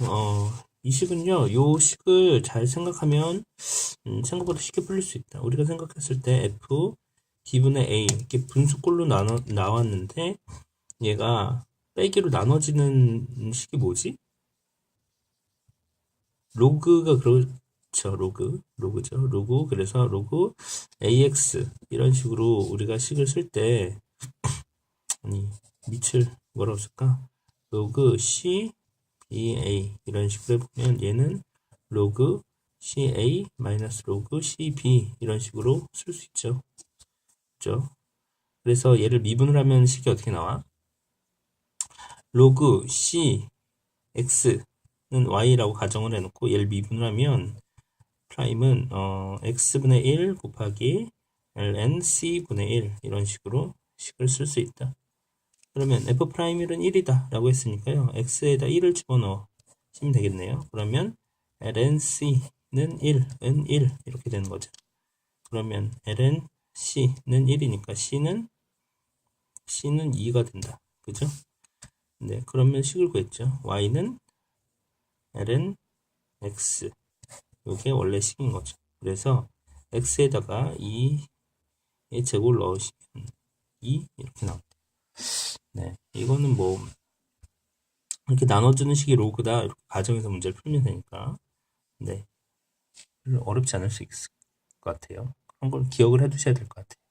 어, 이 식은요, 요 식을 잘 생각하면, 음, 생각보다 쉽게 풀릴 수 있다. 우리가 생각했을 때 F, D분의 A, 이렇게 분수꼴로 나눠, 나왔는데, 얘가 빼기로 나눠지는 식이 뭐지? 로그가 그렇죠. 로그. 로그죠. 로그. 그래서 로그 AX. 이런 식으로 우리가 식을 쓸 때, 아니, 밑을 뭐라고 쓸까? 로그 C, BA. 이런 식으로 해보면 얘는 로그 CA 마이너스 로그 CB. 이런 식으로 쓸 수 있죠. 그죠? 그래서 얘를 미분을 하면 식이 어떻게 나와? 로그 C, X는 Y라고 가정을 해놓고 얘를 미분을 하면 프라임은 어, X분의 1 곱하기 ln C분의 1 이런 식으로 식을 쓸 수 있다. 그러면 F 프라임 1은 1이다 라고 했으니까요. X에다 1을 집어넣으시면 되겠네요. 그러면 ln C는 1 은 1 이렇게 되는 거죠. 그러면 ln C는 1이니까 C는 C는 2가 된다. 그죠? 네, 그러면 식을 구했죠. y는 ln x. 이게 원래 식인 거죠. 그래서 x에다가 2의 제곱을 넣으시면 2 이렇게 나옵니다. 네, 이거는 뭐 이렇게 나눠주는 식이 로그다 이렇게 가정에서 문제를 풀면 되니까 네, 어렵지 않을 수 있을 것 같아요. 한번 기억을 해두셔야 될 것 같아요.